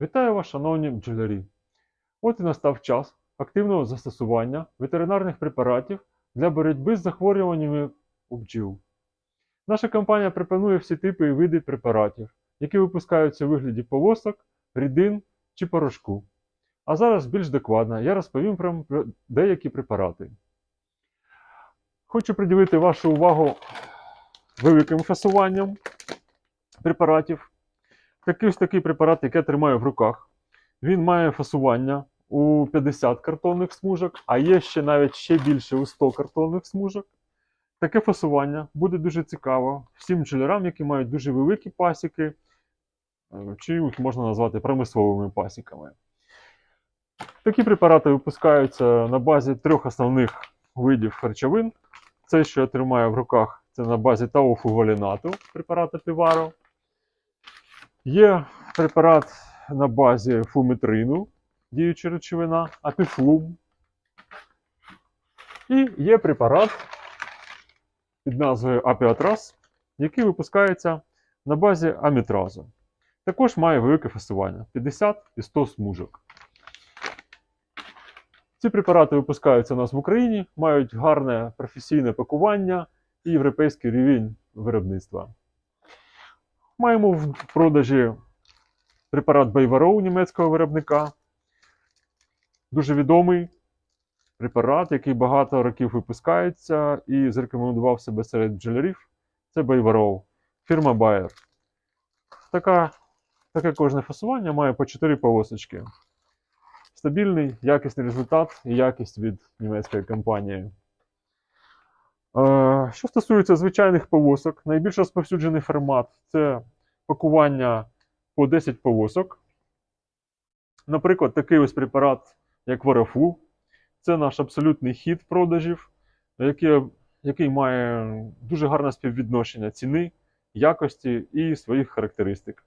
Вітаю вас, шановні бджолярі! От і настав час активного застосування ветеринарних препаратів для боротьби з захворюваннями у бджіл. Наша компанія пропонує всі типи і види препаратів, які випускаються у вигляді полосок, рідин чи порошку. А зараз більш докладно я розповім про деякі препарати. Хочу приділити вашу увагу великим фасуванням препаратів. Такий ось такий препарат, який я тримаю в руках. Він має фасування у 50 картонних смужок, а є ще навіть ще більше у 100 картонних смужок. Таке фасування буде дуже цікаво всім бджолярам, які мають дуже великі пасіки, е, чи їх можна назвати промисловими пасіками. Такі препарати випускаються на базі трьох основних видів речовин. Це, що я тримаю в руках, це на базі тауфувалінату препарата Піваро. Є препарат на базі фумітрину, діюча речовина, апіфлум. І є препарат під назвою Апіатрас, який випускається на базі амітразу. Також має велике фасування 50 і 100 смужок. Ці препарати випускаються у нас в Україні, мають гарне професійне пакування і європейський рівень виробництва. Маємо в продажі препарат Bayvarow німецького виробника. Дуже відомий препарат, який багато років випускається і зарекомендував себе серед бджолярів. Це Bayvarow, фірма Bayer. Така, таке кожне фасування має по 4 полосочки. Стабільний, якісний результат і якість від німецької компанії. Е, Що стосується звичайних полосок, найбільш розповсюджений формат це пакування по 10 полосок. Наприклад, такий ось препарат, як Варафу. Це наш абсолютний хід продажів, який, який має дуже гарне співвідношення ціни, якості і своїх характеристик.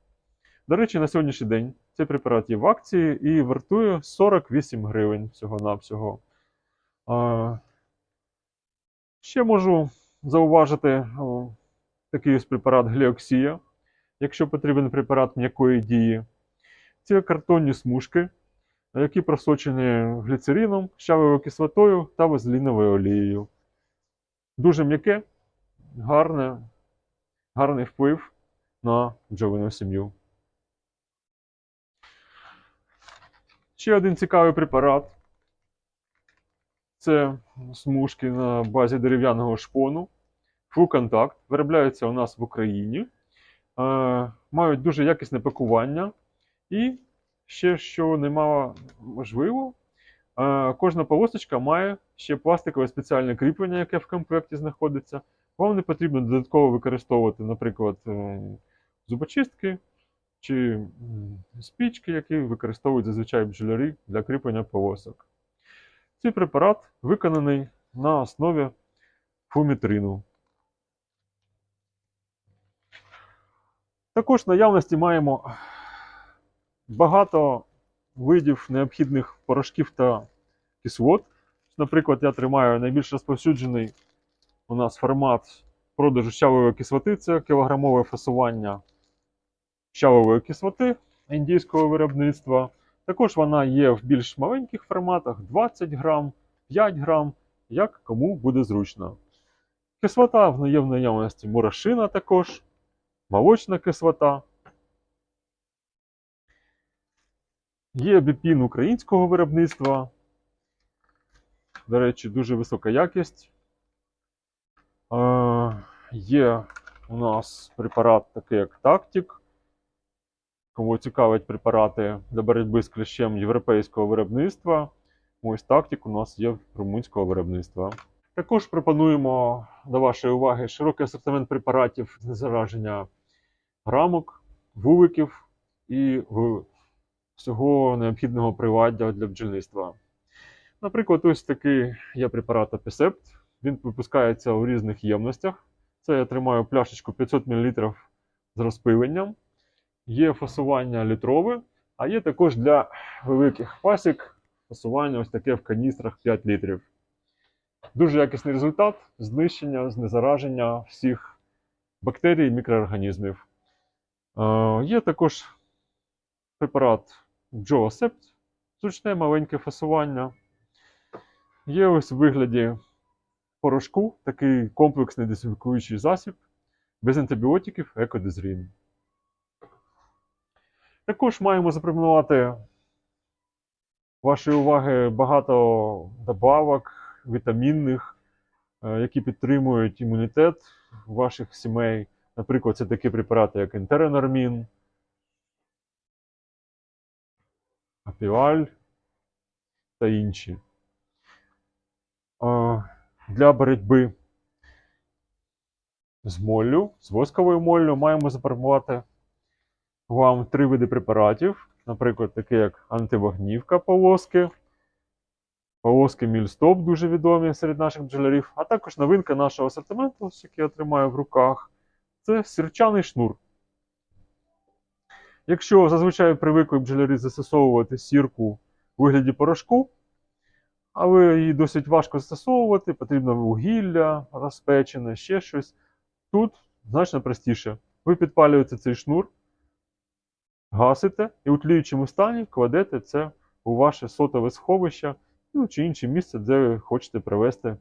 До речі, на сьогоднішній день цей препарат є в акції і вартує 48 гривень всього-навсього. Ще можу зауважити такий ось препарат Гліоксія, якщо потрібен препарат м'якої дії. Це картонні смужки, які просочені гліцерином, щавовою кислотою та вазеліновою олією. Дуже м'яке, гарне, гарний вплив на бджолину сім'ю. Ще один цікавий препарат. Це смужки на базі дерев'яного шпону. Contact. Виробляються у нас в Україні. Е, мають дуже якісне пакування. І ще, що немало важливо, е, кожна полосочка має ще пластикове спеціальне кріплення, яке в комплекті знаходиться. Вам не потрібно додатково використовувати, наприклад, е, зубочистки чи спічки, які використовують зазвичай бджолярі для кріплення полосок. Цей препарат виконаний на основі фумітрину. Також в наявності маємо багато видів необхідних порошків та кислот. Наприклад, я тримаю найбільш розповсюджений у нас формат продажу щавової кислоти це кілограмове фасування щавової кислоти індійського виробництва. Також вона є в більш маленьких форматах 20 грам, 5 грам, як кому буде зручно. Кислота в є в наявності морошина також, молочна кислота. Є біпін українського виробництва. До речі, дуже висока якість. Е, є у нас препарат такий як Тактик. Кому цікавить препарати для боротьби з кліщем європейського виробництва. Ось Тактик у нас є румунського виробництва. Також пропонуємо до вашої уваги широкий асортимент препаратів для зараження рамок, вуликів і всього необхідного приладдя для бджільництва. Наприклад, ось такий є препарат Апісепт. Він випускається у різних ємностях. Це я тримаю пляшечку 500 мл з розпиленням. Є фасування літрове, а є також для великих пасік фасування ось таке в каністрах 5 літрів. Дуже якісний результат знищення, знезараження всіх бактерій і мікроорганізмів. Е, Є також препарат Джоосепт, зручне маленьке фасування. Є ось в вигляді порошку такий комплексний дезінфікуючий засіб без антибіотиків екодезрін. Також маємо запропонувати вашої уваги багато добавок вітамінних, е, які підтримують імунітет ваших сімей. Наприклад, це такі препарати, як ентеронормін, апіаль та інші. Е, Для боротьби з моллю, з восковою моллю маємо запропонувати вам три види препаратів, наприклад, такі як антивогнівка полоски, полоски Мільстоп, дуже відомі серед наших бджолярів, а також новинка нашого асортименту, який я тримаю в руках, це сірчаний шнур. Якщо зазвичай привикли бджолярі застосовувати сірку у вигляді порошку, але її досить важко застосовувати, потрібно вугілля, розпечене, ще щось. Тут значно простіше. Ви підпалюєте цей шнур, гасите і у тліючому стані кладете це у ваше сотове сховище ну, чи інше місце, де ви хочете провести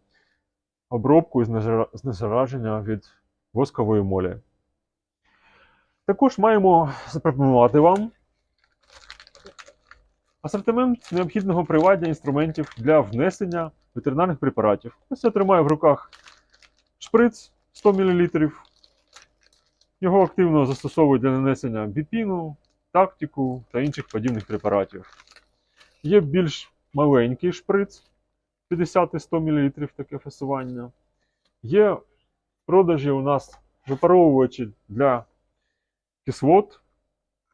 обробку і знезара- знезараження від воскової молі. Також маємо запропонувати вам асортимент необхідного приладдя інструментів для внесення ветеринарних препаратів. Ось я тримаю в руках шприц 100 мл. Його активно застосовують для нанесення біпіну, тактику та інших подібних препаратів. Є більш маленький шприц 50-100 мл таке фасування. Є в продажі у нас випаровувачі для кислот.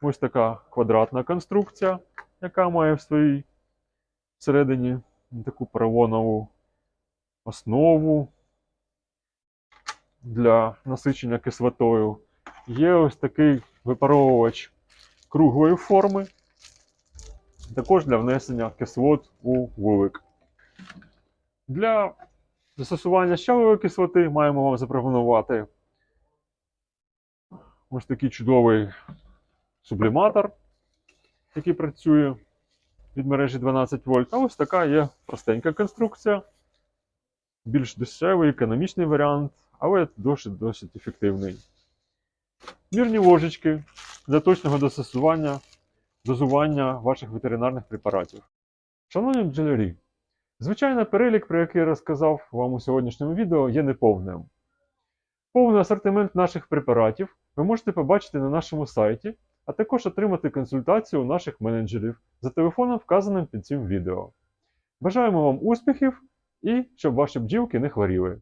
Ось така квадратна конструкція, яка має в своїй всередині таку поролонову основу для насичення кислотою. Є ось такий випаровувач круглої форми, також для внесення кислот у вулик. Для застосування щавової кислоти маємо вам запропонувати ось такий чудовий субліматор, який працює від мережі 12 вольт. А ось така є простенька конструкція, більш дешевий, економічний варіант, але досить досить ефективний. Мірні ложечки для точного застосування, дозування ваших ветеринарних препаратів. Шановні бджолярі, звичайно, перелік, про який я розказав вам у сьогоднішньому відео, є неповним. Повний асортимент наших препаратів ви можете побачити на нашому сайті, а також отримати консультацію у наших менеджерів за телефоном, вказаним під цим відео. Бажаємо вам успіхів і щоб ваші бджілки не хворіли.